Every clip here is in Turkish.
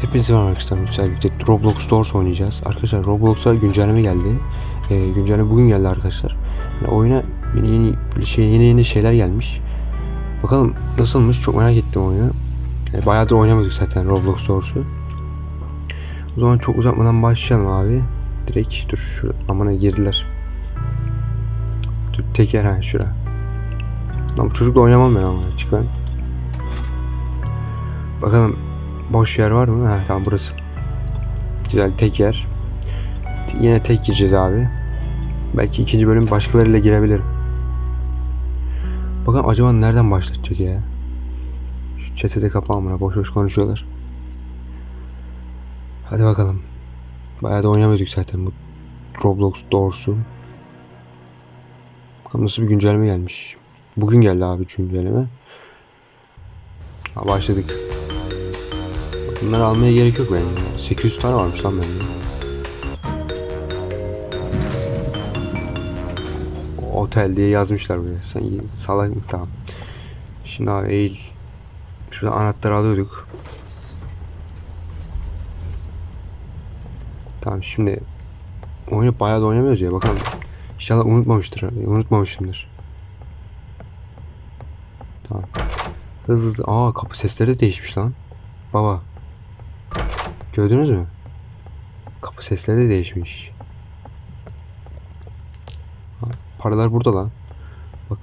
Hepinize merhaba arkadaşlar. Güzel birlikte Roblox Doors oynayacağız. Arkadaşlar Roblox'a güncelleme geldi. Ee, güncelleme bugün geldi arkadaşlar. Yani oyuna yeni yeni şey yeni yeni şeyler gelmiş. Bakalım nasılmış çok merak ettim oyunu. Ee, bayağıdır oynamadık zaten Roblox Doors'u. O zaman çok uzatmadan başlayalım abi. Direkt dur şu amına girdiler. Dur teker ha şura. Lan bu çocukla oynamam ben ama çık. Bakalım Boş yer var mı? Ha tamam burası. Güzel tek yer. Yine tek gireceğiz abi. Belki ikinci bölüm başkalarıyla girebilirim. Bakalım acaba nereden başlatacak ya? Şu chat'i de kapa amına boş boş konuşuyorlar. Hadi bakalım. Bayağı da oynamıyorduk zaten bu Roblox Doors'u. Bakalım nasıl bir güncelleme gelmiş. Bugün geldi abi güncelleme. Ha, başladık. Bunları almaya gerek yok bence. 800 tane varmış lan bende. Otel diye yazmışlar buraya. Sen salak mı? Tamam. Şimdi abi eğil. Şurada anahtarı alıyorduk. Tamam şimdi oyunu bayağı da oynamıyoruz ya bakalım. İnşallah unutmamıştır. Unutmamışımdır. Tamam. Hızlı hızlı. Aa kapı sesleri de değişmiş lan. Baba. Gördünüz mü? Kapı sesleri de değişmiş. Paralar burada lan. Bak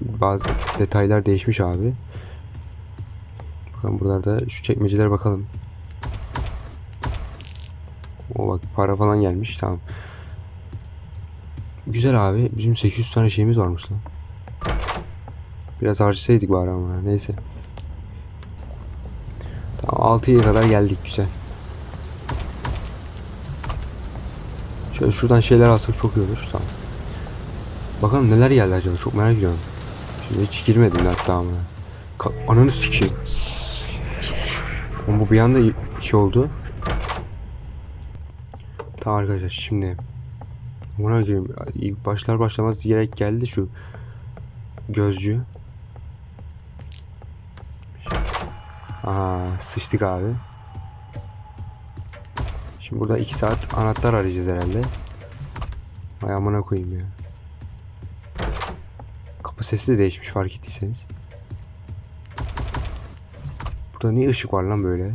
bazı detaylar değişmiş abi. Bakalım buralarda şu çekmecelere bakalım. O bak para falan gelmiş tamam. Güzel abi. Bizim 800 tane şeyimiz varmış lan. Biraz harcasaydık bari ama neyse. Tamam 6'ya kadar geldik güzel. Şöyle şuradan şeyler alsak çok iyi olur. Tamam. Bakalım neler geldi acaba çok merak ediyorum. Şimdi hiç girmedim hatta ama. Ka- Ananı sikeyim. Oğlum bir anda şey oldu. Tamam arkadaşlar şimdi. Buna gireyim. İlk başlar başlamaz direkt geldi şu gözcü. Aha sıçtık abi. Şimdi burada 2 saat anahtar arayacağız herhalde. Ay amına koyayım ya. Kapı sesi de değişmiş fark ettiyseniz. Burada niye ışık var lan böyle?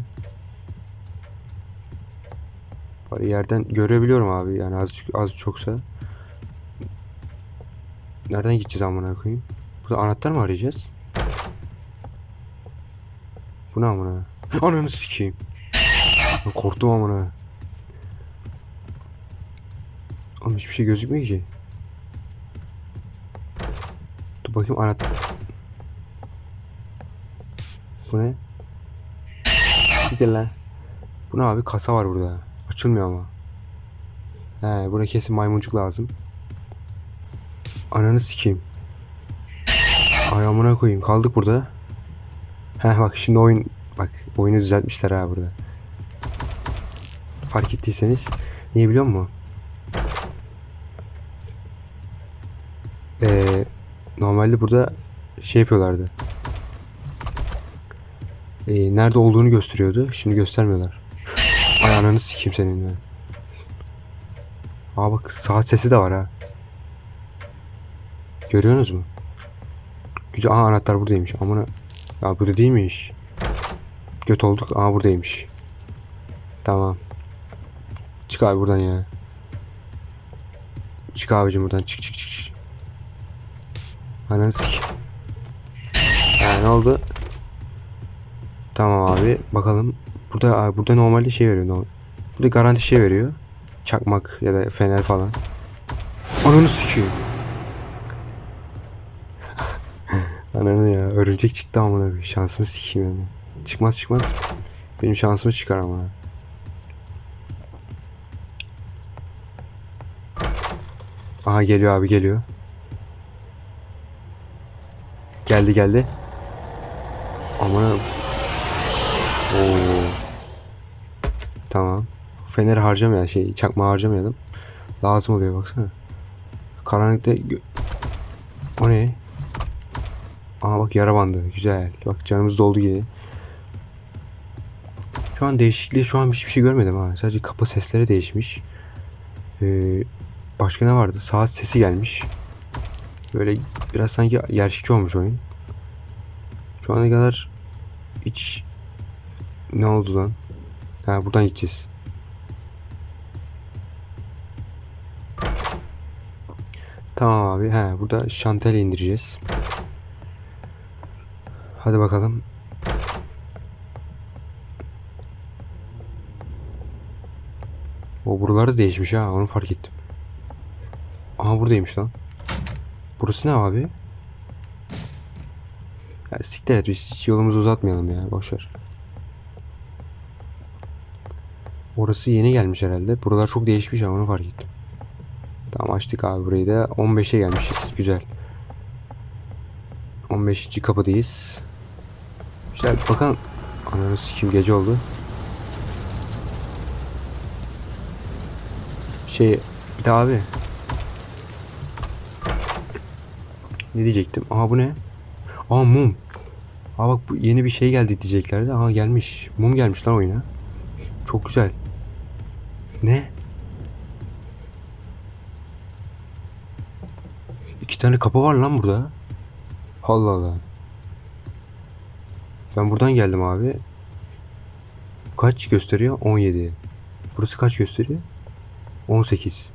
Bari yerden görebiliyorum abi yani az az çoksa. Nereden gideceğiz amına koyayım? Burada anahtar mı arayacağız? Bu ne amına? Ananı sikeyim. Korktum amına. Oğlum hiçbir şey gözükmüyor ki. Dur bakayım anahtar. Bu ne? Gidelim lan. Bu ne abi? Kasa var burada. Açılmıyor ama. He, buna kesin maymuncuk lazım. Ananı sikeyim. Ay amına koyayım. Kaldık burada. He bak şimdi oyun bak oyunu düzeltmişler ha burada. Fark ettiyseniz niye biliyor musun? Ee, normalde burada şey yapıyorlardı. Ee, nerede olduğunu gösteriyordu. Şimdi göstermiyorlar. Ay ananı sikeyim senin ben. Aa bak saat sesi de var ha. Görüyorsunuz mu? Güzel. Aa anahtar buradaymış. Amına. Ya burada değilmiş. Göt olduk. Aa buradaymış. Tamam. Çık abi buradan ya. Çık abicim buradan. Çık çık çık. Ananı sik. Ha ne oldu? Tamam abi. Bakalım. Burada abi, burada normalde şey veriyor. normal- Burada garanti şey veriyor. Çakmak ya da fener falan. Ananı sikeyim. Ananı ya örümcek çıktı amına koyayım. Şansımı sikeyim yani. Çıkmaz çıkmaz. Benim şansımı çıkar ama. Aha geliyor abi geliyor. Geldi geldi. Amına. Oo. Tamam. Feneri harcamayalım şey çakma harcamayalım. Lazım oluyor baksana. Karanlıkta o ne? Aa bak yara bandı. Güzel. Bak canımız doldu yine. Şu an değişikliği şu an hiçbir şey görmedim ha. Sadece kapı sesleri değişmiş. Ee, başka ne vardı? Saat sesi gelmiş. Böyle biraz sanki gerçekçi olmuş oyun. Şu ana kadar hiç ne oldu lan? Ha buradan gideceğiz. Tamam abi. He burada şantele indireceğiz. Hadi bakalım. O buraları değişmiş ha onu fark ettim. Aha buradaymış lan. Burası ne abi? Ya siktir et biz hiç yolumuzu uzatmayalım ya boşver. Orası yeni gelmiş herhalde. Buralar çok değişmiş ama onu fark ettim. Tamam açtık abi burayı da 15'e gelmişiz. Güzel. 15. kapıdayız. Güzel bakalım. Ananı sikim gece oldu. Şey bir de abi. Ne diyecektim? Aha bu ne? Aa mum. Aa bak bu yeni bir şey geldi diyeceklerdi. Aha gelmiş. Mum gelmiş lan oyuna. Çok güzel. Ne? İki tane kapı var lan burada. Allah Allah. Ben buradan geldim abi. Kaç gösteriyor? 17. Burası kaç gösteriyor? 18.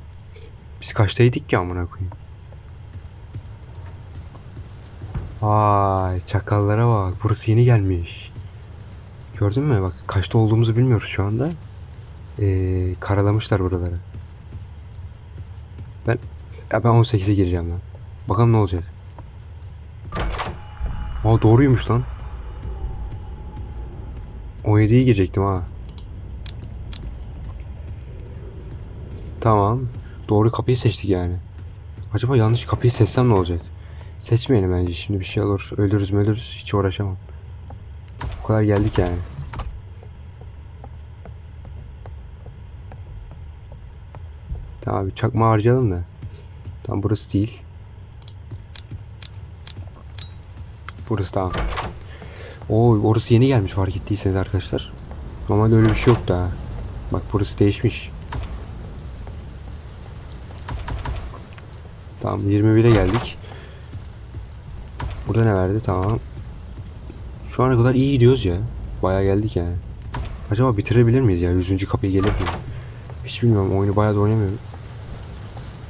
Biz kaçtaydık ki amına koyayım? Vay çakallara bak. Burası yeni gelmiş. Gördün mü? Bak kaçta olduğumuzu bilmiyoruz şu anda. Ee, karalamışlar buraları. Ben ya ben 18'e gireceğim lan. Bakalım ne olacak. Aa doğruymuş lan. 17'ye girecektim ha. Tamam. Doğru kapıyı seçtik yani. Acaba yanlış kapıyı seçsem ne olacak? Seçmeyelim bence. Şimdi bir şey olur. Ölürüz ölürüz. Hiç uğraşamam. Bu kadar geldik yani. Tamam bir çakma harcayalım da. Tamam burası değil. Burası tamam. Oo orası yeni gelmiş fark ettiyseniz arkadaşlar. Normalde öyle bir şey yoktu ha. Bak burası değişmiş. Tamam 21'e geldik. Burada ne verdi? Tamam. Şu ana kadar iyi gidiyoruz ya. Bayağı geldik yani. Acaba bitirebilir miyiz ya? 100. kapıya gelir mi? Hiç bilmiyorum. Oyunu bayağı da oynamıyorum.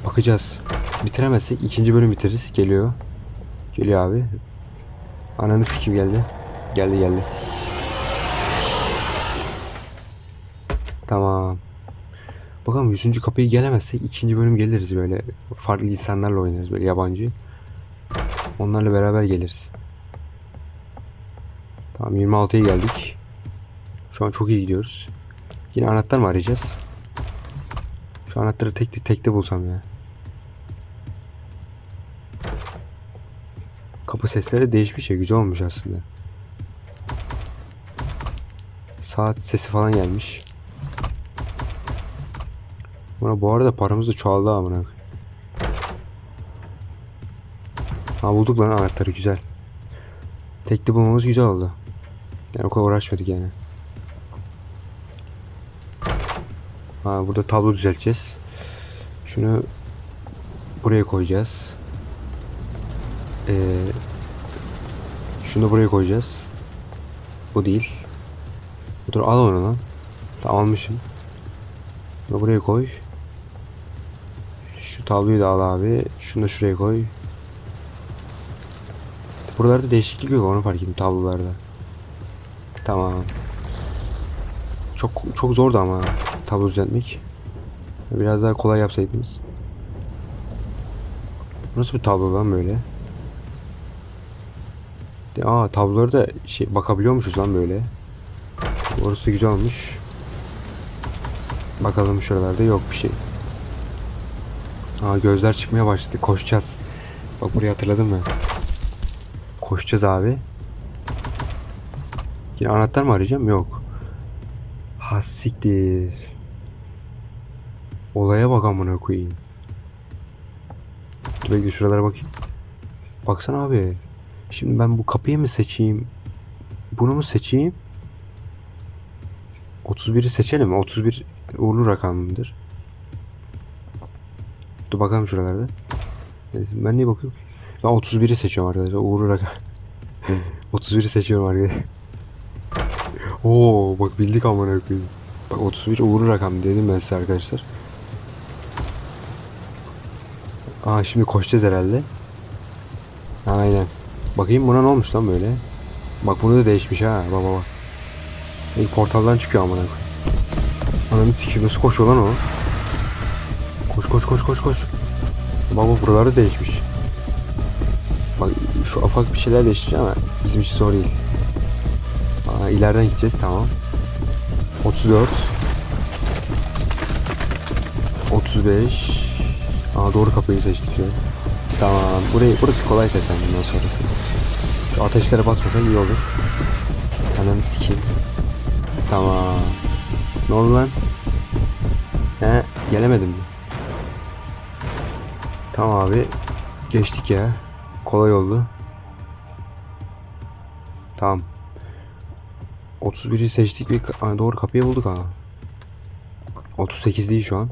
Bakacağız. Bitiremezsek ikinci bölüm bitiririz. Geliyor. Geliyor abi. Ananı sikim geldi. Geldi geldi. Tamam. Bakalım 100. kapıyı gelemezsek ikinci bölüm geliriz böyle. Farklı insanlarla oynarız böyle yabancı. Onlarla beraber geliriz. Tamam 26'ya geldik. Şu an çok iyi gidiyoruz. Yine anahtar mı arayacağız? Şu anahtarı tek tekte bulsam ya. Kapı sesleri değişmiş ya güzel olmuş aslında. Saat sesi falan gelmiş. Buna bu arada paramız da çoğaldı amına. koyayım. Ha bulduk lan anahtarı güzel. Tekli bulmamız güzel oldu. Yani o kadar uğraşmadık yani. Ha burada tablo düzelteceğiz. Şunu buraya koyacağız. Ee, şunu da buraya koyacağız. Bu değil. Dur al onu lan. Tamam almışım. Bunu buraya koy. Şu tabloyu da al abi. Şunu da şuraya koy. Buralarda değişiklik yok onu fark ettim tablolarda. Tamam. Çok çok zordu ama tablo düzeltmek. Biraz daha kolay yapsaydınız. Nasıl bir tablo lan böyle? Aa tabloları da şey bakabiliyormuşuz lan böyle. Orası güzel olmuş. Bakalım şuralarda yok bir şey. Aa gözler çıkmaya başladı. Koşacağız. Bak burayı hatırladın mı? Koşacağız abi. Yine anahtar mı arayacağım? Yok. Ha siktir. Olaya bak amına koyayım. Dur bekle şuralara bakayım. Baksana abi. Şimdi ben bu kapıyı mı seçeyim? Bunu mu seçeyim? 31'i seçelim mi? 31 uğurlu rakam mıdır? Dur bakalım şuralarda. Ben niye bakıyorum? Ben 31'i seçiyorum arkadaşlar. Uğurlu rakam. 31'i seçiyorum arkadaşlar. Oo bak bildik amına koyayım. Bak 31 uğurlu rakam dedim ben size arkadaşlar. Aa şimdi koşacağız herhalde. Aynen. Bakayım buna ne olmuş lan böyle. Bak bunu da değişmiş ha baba bak. Sanki portaldan çıkıyor amına koyayım. Ananı sikeyim nasıl koşuyor lan o? Koş koş koş koş koş. Baba buraları değişmiş. Bak şu ufak bir şeyler değişmiş ama bizim için zor değil. Aa, ileriden gideceğiz tamam. 34 35 Aa doğru kapıyı seçtik ya. Tamam. Burayı burası kolay zaten bundan sonrası. Şu ateşlere basmasak iyi olur. Ananı sikeyim. Tamam. Ne oldu lan? He, gelemedim mi? Tamam abi. Geçtik ya. Kolay oldu. Tamam. 31'i seçtik ve ka- doğru kapıyı bulduk ha. 38 değil şu an.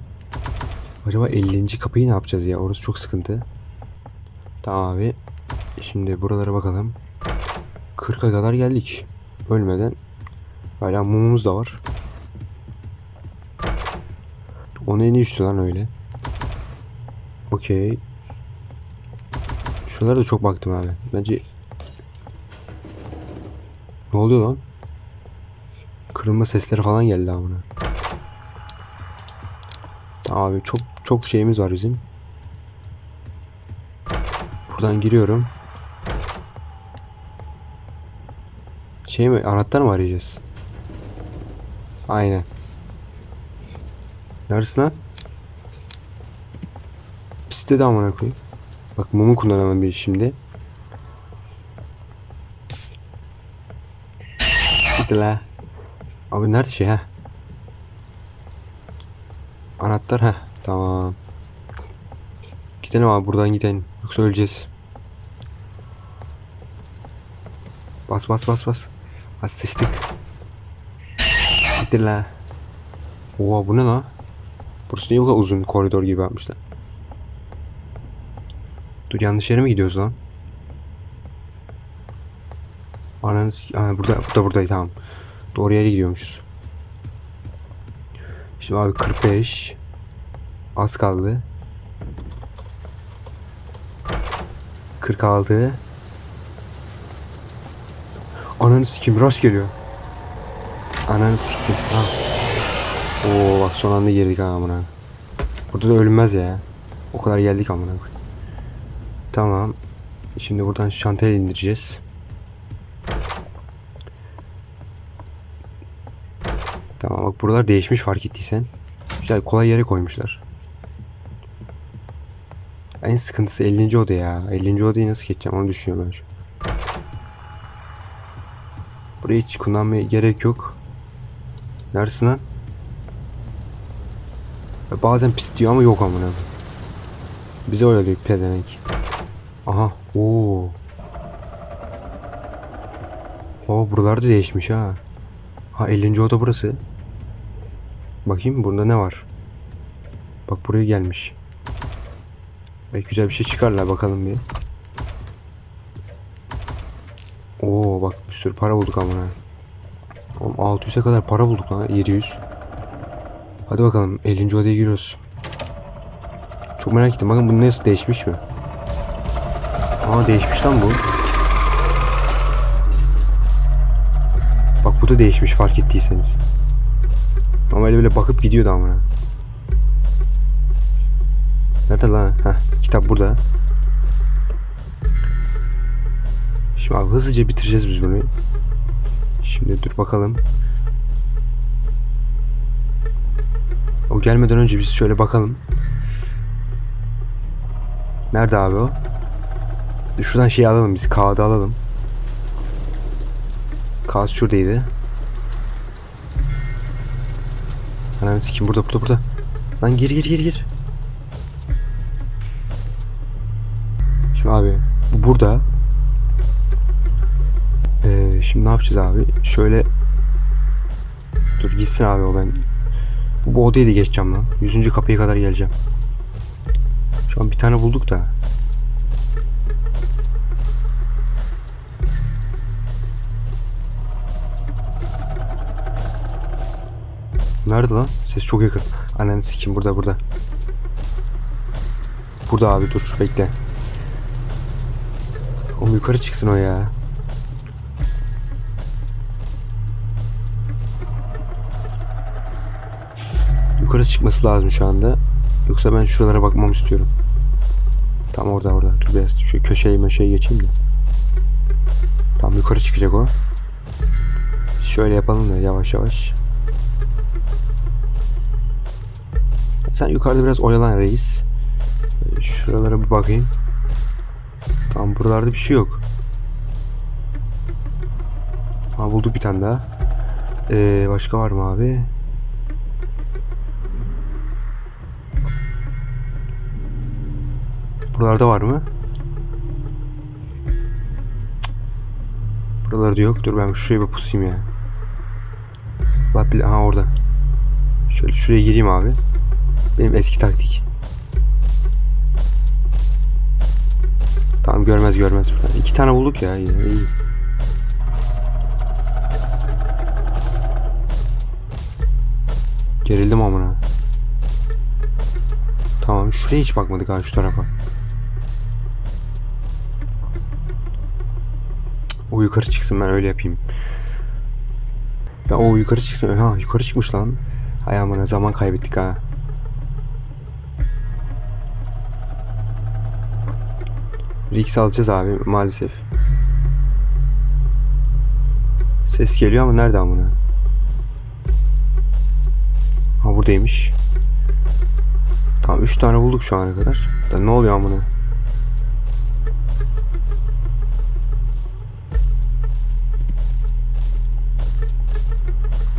Acaba 50. kapıyı ne yapacağız ya? Orası çok sıkıntı. Tamam abi. Şimdi buralara bakalım. 40'a kadar geldik. Ölmeden. Hala mumumuz da var. O ne düştü lan öyle? Okey. Şunlara da çok baktım abi. Bence... Ne oluyor lan? Kırılma sesleri falan geldi amına. Abi çok çok şeyimiz var bizim. Buradan giriyorum. Şey mi anahtar mı arayacağız? Aynen. Neredesin lan? Piste de amına koyayım. Bak mumu kullanalım bir şimdi. Siktir la. Abi nerede şey ha? Anahtar ha. Tamam. Gidelim abi buradan gidelim. Yoksa öleceğiz. Bas bas bas bas. Bas sıçtık. Siktir la. Oha bu ne la? Burası niye bu kadar uzun koridor gibi yapmışlar? Dur yanlış yere mi gidiyoruz lan? Ananı s- Aa, burada burada buradaydı tamam. Doğru yere gidiyormuşuz. Şimdi abi 45 az kaldı. 46 Ananı sikim rush geliyor. Ananı siktim. Ha. Oo bak son anda girdik ha amına. Burada da ölünmez ya. O kadar geldik amına. Tamam. Şimdi buradan şantayı indireceğiz. Tamam bak buralar değişmiş fark ettiysen. Güzel kolay yere koymuşlar. En sıkıntısı 50. oda ya. 50. odayı nasıl geçeceğim onu düşünüyorum ben şu. Burayı hiç kullanmaya gerek yok. Neredesin lan? Bazen pis diyor ama yok amına. Bize oyalıyor pedemek. Aha. Oo. Baba buralarda değişmiş ha. Ha 50. oda burası. Bakayım burada ne var? Bak buraya gelmiş. Belki güzel bir şey çıkarlar bakalım bir. Oo bak bir sürü para bulduk amına. Oğlum 600'e kadar para bulduk lan 700. Hadi bakalım 50. odaya giriyoruz. Çok merak ettim bakın bu nasıl değişmiş mi? Aa değişmiş lan bu. Bak bu da değişmiş fark ettiyseniz. Ama öyle böyle bakıp gidiyordu amına. Nerede lan? Heh, kitap burada. Şimdi abi hızlıca bitireceğiz biz bunu. Şimdi dur bakalım. O gelmeden önce biz şöyle bakalım. Nerede abi o? Şuradan şey alalım biz kağıdı alalım. Kağıt şuradaydı. Ananı sikim burada burada burada. Lan gir gir gir gir. Şimdi abi bu burada. Ee, şimdi ne yapacağız abi? Şöyle Dur gitsin abi o ben. Bu, bu odayı da geçeceğim lan. Yüzüncü kapıya kadar geleceğim. Şu an bir tane bulduk da. Nerede lan? Ses çok yakın. Ananı sikim burada burada. Burada abi dur bekle. Oğlum yukarı çıksın o ya. Yukarı çıkması lazım şu anda. Yoksa ben şuralara bakmam istiyorum. Tam orada orada. Dur biraz şu köşeyi meşeyi geçeyim de. Tam yukarı çıkacak o. Şöyle yapalım da yavaş yavaş. Sen yukarıda biraz oyalan reis. Ee, Şuralara bir bakayım. Tamam buralarda bir şey yok. Ha bulduk bir tane daha. Ee, başka var mı abi? Buralarda var mı? Buralarda yok. Dur ben şuraya bir pusayım ya. La bile ha orada. Şöyle şuraya gireyim abi. Benim eski taktik. Tamam görmez görmez. İki tane bulduk ya. iyi. iyi. Gerildim amına. Tamam şuraya hiç bakmadık ha şu tarafa. O yukarı çıksın ben öyle yapayım. Ya o yukarı çıksın. Ha yukarı çıkmış lan. Hay amına zaman kaybettik ha. Rix alacağız abi maalesef. Ses geliyor ama nerede amına? Ha buradaymış. Tamam 3 tane bulduk şu ana kadar. Da ne oluyor amına?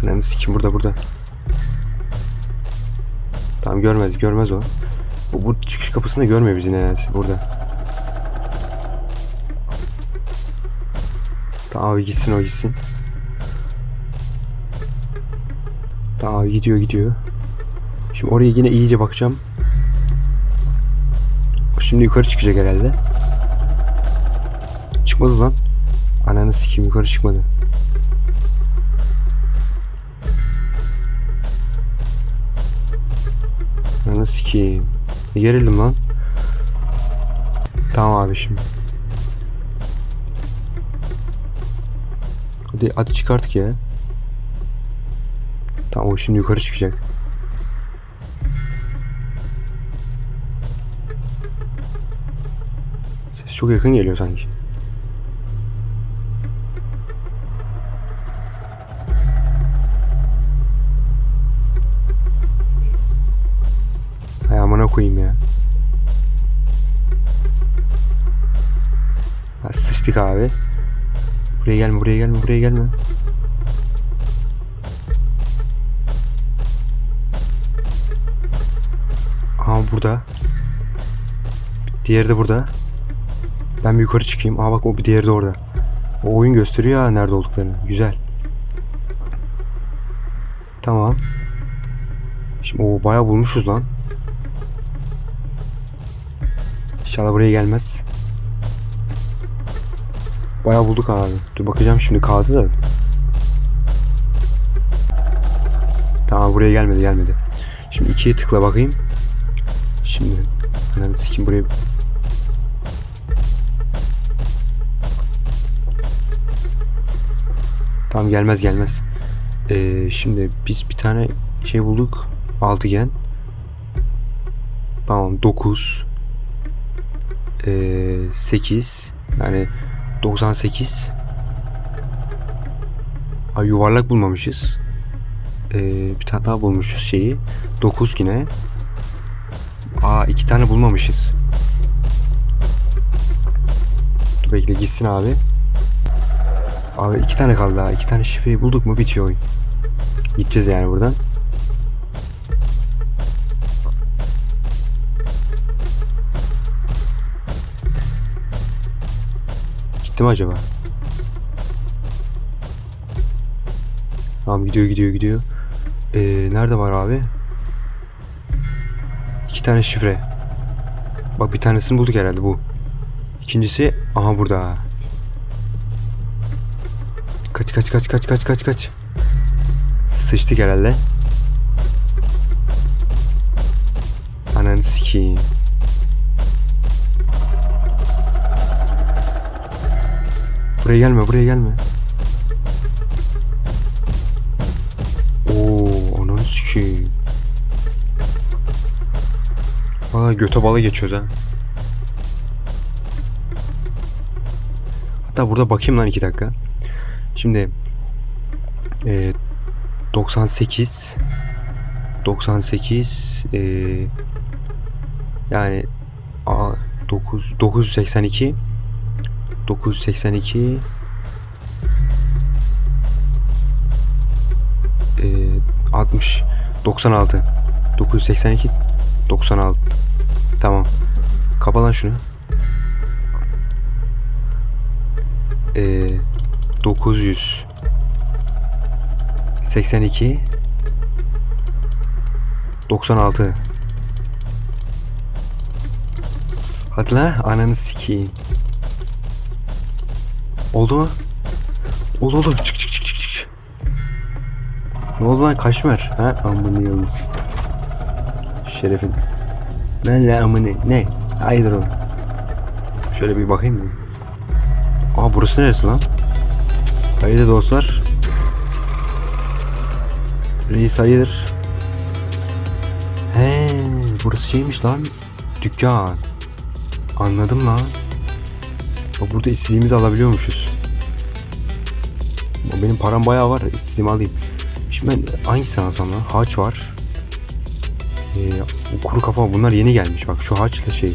Ananı sikim burada burada. Tamam görmez görmez o. Bu, bu çıkış kapısında görmüyor bizi nedense burada. Tamam abi gitsin o gitsin. Tamam abi gidiyor gidiyor. Şimdi oraya yine iyice bakacağım. Şimdi yukarı çıkacak herhalde. Çıkmadı lan. Ananı sikeyim yukarı çıkmadı. Ananı sikeyim. Gerildim lan. Tamam abi şimdi. Hadi, hadi çık artık ya. Tamam o şimdi yukarı çıkacak. Ses çok yakın geliyor sanki. Hay amına koyayım ya. Ha, sıçtık abi. Buraya gelme, buraya gelme, buraya gelme. Aha burada. Diğeri de burada. Ben bir yukarı çıkayım. Aa bak o bir diğeri de orada. O oyun gösteriyor ya nerede olduklarını. Güzel. Tamam. Şimdi o bayağı bulmuşuz lan. İnşallah buraya gelmez. Bayağı bulduk abi. Dur bakacağım şimdi kaldı da. Tamam buraya gelmedi gelmedi. Şimdi ikiye tıkla bakayım. Şimdi ben sikim buraya Tamam gelmez gelmez. Ee, şimdi biz bir tane şey bulduk. Altıgen. Tamam 9 ee, 8 yani 98 Ay yuvarlak bulmamışız. Ee, bir tane daha bulmuşuz şeyi. 9 yine. Aa iki tane bulmamışız. Dur bekle gitsin abi. Abi iki tane kaldı daha. İki tane şifreyi bulduk mu bitiyor oyun. Gideceğiz yani buradan. Gitti mi acaba? Tamam gidiyor gidiyor gidiyor. Ee, nerede var abi? İki tane şifre. Bak bir tanesini bulduk herhalde bu. İkincisi aha burada. Kaç kaç kaç kaç kaç kaç kaç. Sıçtık herhalde. Ananı sikeyim. Buraya gelme, buraya gelme. Oo, ananı sikeyim. Valla göte bala geçiyoruz ha. Hatta burada bakayım lan iki dakika. Şimdi e, 98 98 e, yani a, 9 982 982 e, 60 96 982 96 Tamam. Kapa lan şunu. Ee, 900 82 96 Hadi lan ananı sikeyim. Oldu mu? Oldu oldu. Çık çık çık çık çık. Ne oldu lan kaşmer? Ha amını yalnız. Şerefin. Ben de amını ne? Hayırdır oğlum. Şöyle bir bakayım mı? Aa burası neresi lan? Hayırdır dostlar. Reis hayırdır. He, burası şeymiş lan. Dükkan. Anladım lan. Burada istediğimizi alabiliyormuşuz. Benim param bayağı var. İstediğimi alayım. Şimdi ben hangisini alsam lan? Haç var. Ee, kuru kafa bunlar yeni gelmiş. Bak şu haçla şey.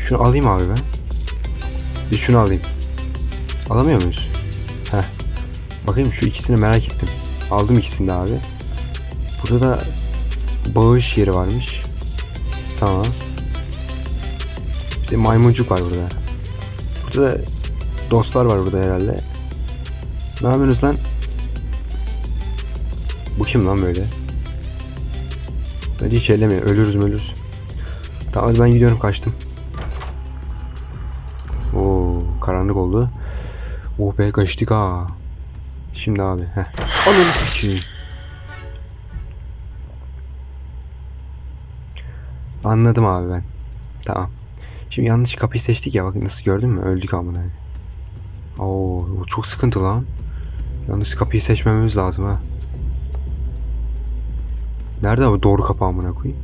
Şunu alayım abi ben. Bir şunu alayım. Alamıyor muyuz? Heh. Bakayım şu ikisini merak ettim. Aldım ikisini de abi. Burada da bağış yeri varmış. Tamam. İşte maymuncuk var burada. Burada da dostlar var burada herhalde. Ne yapıyorsunuz lan? Bu kim lan böyle? Hadi hiç. Ölürüz mü ölürüz. Tamam ben gidiyorum kaçtım. Oo karanlık oldu. Oh be kaçtık ha. Şimdi abi. Heh. Ananı. Anladım abi ben. Tamam. Şimdi yanlış kapıyı seçtik ya bak nasıl gördün mü? Öldük amına. Oo çok sıkıntı lan. Yanlış kapıyı seçmememiz lazım ha. Nerede abi doğru kapı amına koyayım?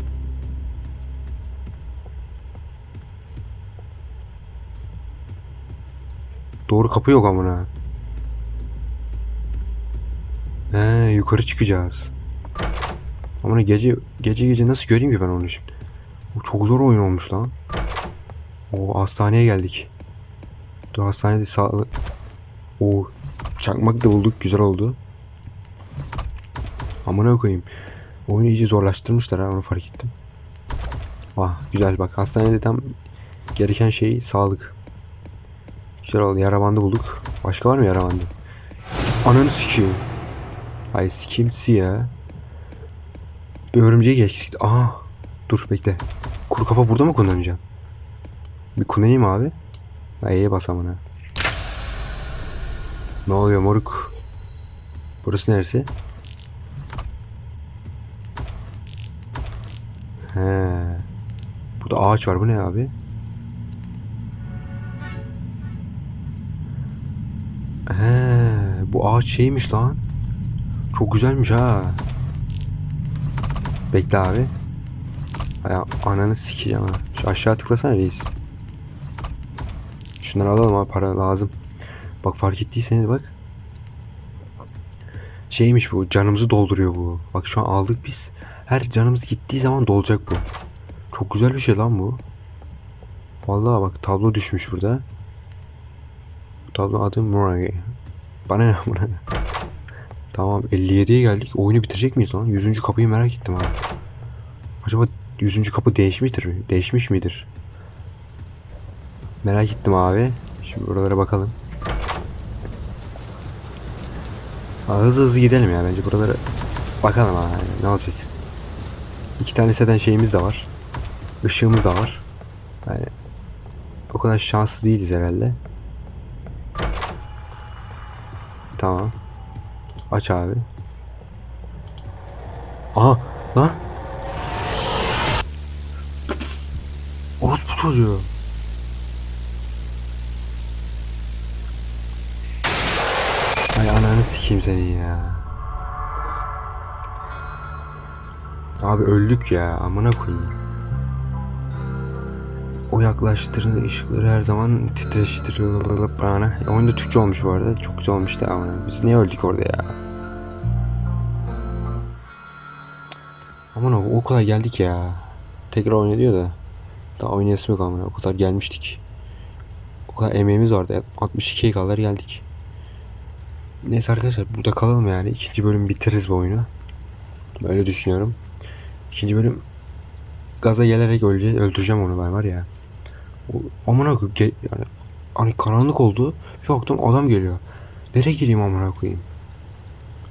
Doğru kapı yok amına. He yukarı çıkacağız. Amına gece gece gece nasıl göreyim ki ben onu şimdi? O çok zor oyun olmuş lan. O hastaneye geldik. Dur hastanede sağlık. O çakmak da bulduk güzel oldu. Amına koyayım. Oyunu iyice zorlaştırmışlar ha onu fark ettim. Ah güzel bak hastanede tam gereken şey sağlık. Güzel oldu yara bandı bulduk. Başka var mı yara bandı? Ananı sikeyim. Ay sikimsi ya. Bir örümceği geçtik. Aha. Dur bekle. Kuru kafa burada mı kullanacağım? Bir kullanayım abi. E'ye bas amına. Ne oluyor moruk? Burası neresi? He. Burada ağaç var. Bu ne abi? He. Bu ağaç şeymiş lan. Çok güzelmiş ha. Bekle abi. Ay, ananı sikeceğim ha. Şu aşağı tıklasana reis. Şunları alalım abi para lazım. Bak fark ettiyseniz bak. Şeymiş bu canımızı dolduruyor bu. Bak şu an aldık biz. Her canımız gittiği zaman dolacak bu. Çok güzel bir şey lan bu. Vallahi bak tablo düşmüş burada. Bu tablo adı Murray. Bana ne bana? Tamam 57'ye geldik. Oyunu bitirecek miyiz lan? 100. kapıyı merak ettim abi. Acaba 100. kapı değişmiştir mi? Değişmiş midir? Merak ettim abi. Şimdi buralara bakalım. Hızlı hızlı gidelim ya bence buralara. Bakalım ha ne olacak. İki tane seten şeyimiz de var. Işığımız da var. Yani o kadar şanssız değiliz herhalde. Tamam. Aç abi. Aha lan. Orospu çocuğu. Ay ananı sikeyim senin ya. Abi öldük ya amına koyayım. O yaklaştırın ışıkları her zaman titreştiriyor bana. Oyunda Türkçe olmuş bu arada. Çok güzel olmuş da ama biz niye öldük orada ya? Aman o, o kadar geldik ya. Tekrar oyna diyor da. Daha oynayasım yok amına. O kadar gelmiştik. O kadar emeğimiz vardı. 62'ye kadar geldik. Neyse arkadaşlar burada kalalım yani. İkinci bölüm bitiririz bu oyunu. Böyle düşünüyorum. İkinci bölüm gaza gelerek öleceğiz. Öldüreceğim onu ben var ya. O, amına koyayım. Yani, hani karanlık oldu. Bir baktım adam geliyor. Nereye gireyim amına koyayım?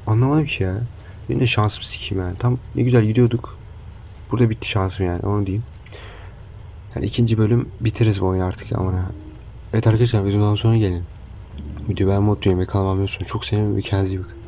Anlamadım ki ya. Benim de şansım sikeyim yani. Tam ne güzel gidiyorduk. Burada bitti şansım yani onu diyeyim. Yani ikinci bölüm bitiririz bu oyunu artık amına. Evet arkadaşlar videodan sonra gelin. Videoyu beğenmeyi unutmayın ve kanalıma. Çok seviyorum ve kendinize iyi bakın.